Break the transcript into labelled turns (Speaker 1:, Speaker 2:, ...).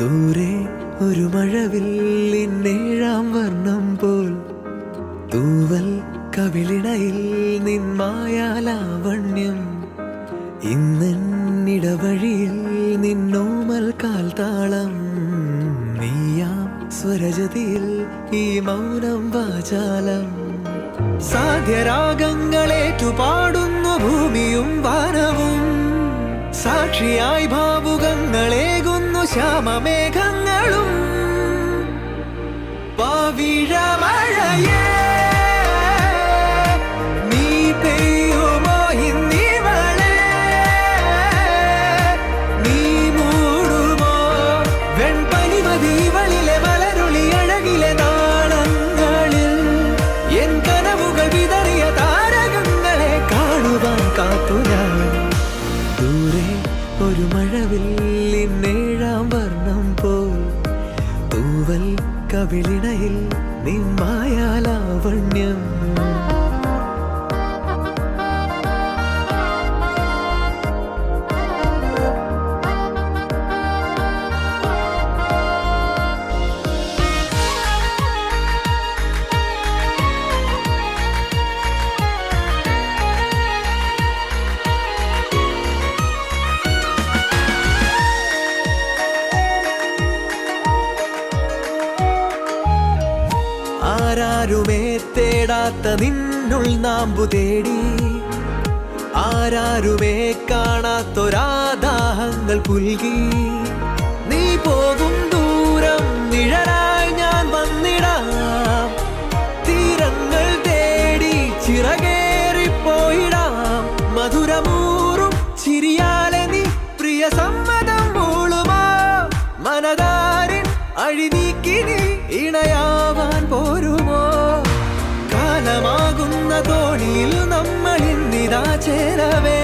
Speaker 1: ദൂരെ ഒരു മഴവില്ലിന്നേഴാം വർണം പോൽ. തൂവൽ കവിളിണയിൽ നിന്മായാലാവണ്യം ഇന്നിടവഴിയിൽ നിന്നോമൽ കാൽത്താളം. നീയാം സ്വരജതിയിൽ ഈ മൗനം വാചാലം. സാധ്യരാഗങ്ങളേറ്റുപാടുന്നു ഭൂമിയും വാനവും. സാക്ഷിയായി ഭാവുകങ്ങളേകുന്നു ശ്യാമമേഘങ്ങളും പവിഴമഴയേ കവിളിണയിൽ നിമ്മായാലാവണ്യം ആരാരുമേ തേടാത്ത നിന്നുൾ നാമ്പു തേടി. ആരാരുമേ കാണാത്തൊരാദാഹങ്ങൾ പുൽകി. നീ പോകും ദൂരം നിഴലായി ഞാൻ വന്നിടാം. തീരങ്ങൾ തേടി ചിറകേറിപ്പോയിടാം. മധുരമൂറും ചിരിയാലെ നീ പ്രിയ സമ്മതം മൂളുമാ. മനതാരിൻ അഴിനീക്കി നീ ഇണയാവാൻ പോരുമോ get it.